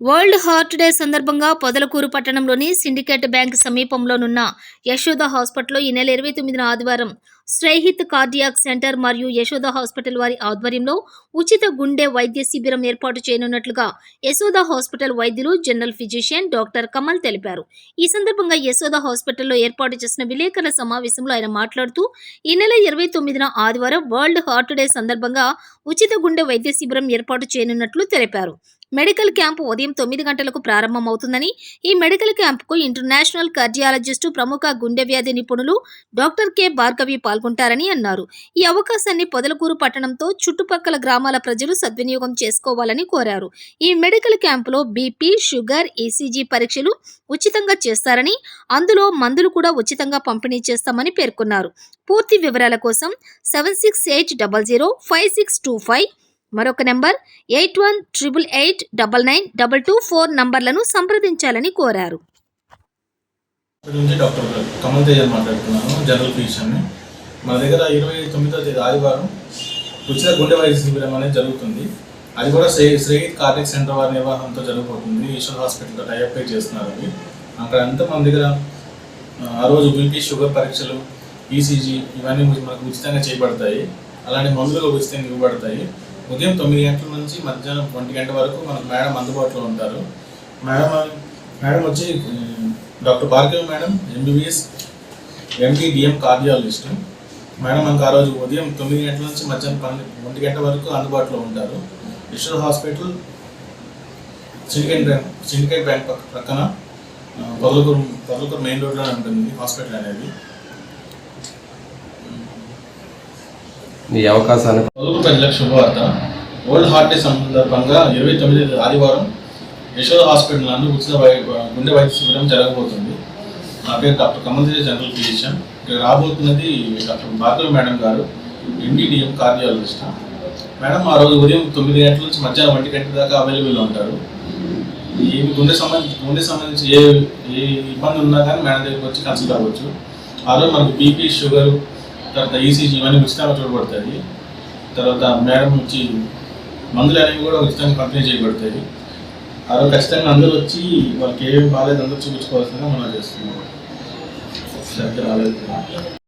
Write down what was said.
World heart day సందర్భంగా పొదలకూరు పట్టణంలోని syndicate bank సమీపంలోనున్న Yashoda హాస్పిటల్లో ఈ నెల ఇరవై తొమ్మిదిన ఆదివారం శ్రేహిత్ కార్డియాక్ సెంటర్ మరియు యశోద హాస్పిటల్ వారి ఆధ్వర్యంలో ఉచిత గుండె వైద్య శిబిరం ఏర్పాటు చేయనున్నట్లుగా యశోద హాస్పిటల్ వైద్యులు జనరల్ ఫిజిషియన్ డాక్టర్ కమల్ తెలిపారు. ఈ సందర్భంగా యశోద హాస్పిటల్లో ఏర్పాటు చేసిన విలేకరుల సమావేశంలో ఆయన మాట్లాడుతూ ఈ నెల ఇరవై తొమ్మిదిన ఆదివారం వరల్డ్ హార్ట్ డే సందర్భంగా ఉచిత గుండె వైద్య శిబిరం ఏర్పాటు చేయనున్నట్లు తెలిపారు. మెడికల్ క్యాంపు ఉదయం తొమ్మిది గంటలకు ప్రారంభమవుతుందని ఈ మెడికల్ క్యాంపుకు ఇంటర్నేషనల్ కార్డియాలజిస్టు ప్రముఖ గుండె వ్యాధి నిపుణులు డాక్టర్ కె. భార్గవి పాల్గొంటారని అన్నారు. ఈ అవకాశాన్ని పొదలకూరు పట్టణంతో చుట్టుపక్కల గ్రామాల ప్రజలు సద్వినియోగం చేసుకోవాలని కోరారు. ఈ మెడికల్ క్యాంపులో బీపీ షుగర్ ఈసీజీ పరీక్షలు ఉచితంగా చేస్తారని అందులో మందులు కూడా ఉచితంగా పంపిణీ చేస్తామని పేర్కొన్నారు. పూర్తి వివరాల కోసం seven six eight double zero five six two five మరొక number eight one triple eight double nine double two four నంబర్లను సంప్రదించాలని కోరారు. డాక్టర్ కమల్ తేజ మాట్లాడుతున్నాను జనరల్ ఫిజిషియన్ని. మన దగ్గర ఇరవై తొమ్మిదో తేదీ ఆదివారం ఉచిత గుండె వైద్య శిబిరం అనేది జరుగుతుంది. అది కూడా శ్రీ శ్రీహిత్ కార్టిక్ సెంటర్ వారి నిర్వహణతో జరగబోతుంది ఈశ్వర్ హాస్పిటల్తో టైఅప్ చేస్తున్నారు అవి. అక్కడ అంతా మన దగ్గర ఆ, రోజు బీపీ షుగర్ పరీక్షలు ఈసీజీ ఇవన్నీ మనకు ఉచితంగా చేయబడతాయి. అలానే మందులు ఉచితంగా ఇవ్వబడతాయి. ఉదయం తొమ్మిది గంటల నుంచి మధ్యాహ్నం ఒంటి గంట వరకు మనకు మేడం అందుబాటులో ఉంటారు. మేడం మేడం వచ్చి doctor Bhargavi madam MBBS MD DM cardiologist. Madam మనకు ఆ రోజు ఉదయం తొమ్మిది గంటల నుంచి మధ్యాహ్నం పన్నెండు ఒంటి గంట వరకు అందుబాటులో ఉంటారు. Yashwar hospital syndicate bank syndicate bank పక్కన ప్రక్కన ఆ, పొదలకూరు పొదలకూరు మెయిన్ రోడ్లోనే ఉంటుంది హాస్పిటల్ అనేది. ఈ అవకాశాన్ని పొదలకూరు ప్రజలకు శుభవార్త వరల్డ్ హార్ట్ డే సందర్భంగా ఇరవై తొమ్మిది ఆదివారం యశోద హాస్పిటల్ నందు ఉచిత వై గుండె వైద్య శిబిరం జరగబోతుంది. నా పేరు డాక్టర్ కమలదేవి జనరల్ ఫిజిషియన్. ఇక్కడ రాబోతున్నది డాక్టర్ భార్గవి మేడం గారు ఎన్డీడీఎం కార్డియాలజిస్ట్. మేడం ఆ రోజు ఉదయం తొమ్మిది గంటల నుంచి మధ్యాహ్నం ఒంటి గంటల దాకా అవైలబుల్ ఉంటారు. ఈ గుండె సంబంధించి గుండె సంబంధించి ఏ ఏ ఇబ్బంది ఉన్నా కానీ మేడం దగ్గరికి వచ్చి కన్సల్ట్ అవ్వచ్చు. ఆ రోజు మనకు బీపీ షుగర్ తర్వాత ఈసీజీ ఇవన్నీ ఉచితంగా చూడబడతాయి. తర్వాత మేడం వచ్చి మందులు అనేవి కూడా ఉచితంగా పంపిణీ చేయబడతాయి. ఆ రోజు ఖచ్చితంగా అందరూ వచ్చి వాళ్ళకి ఏం బాగాలేదు అందరూ చూపించుకోవాల్సిందిగా మనం చేస్తున్నాం. సరిగ్గా రాలేదు.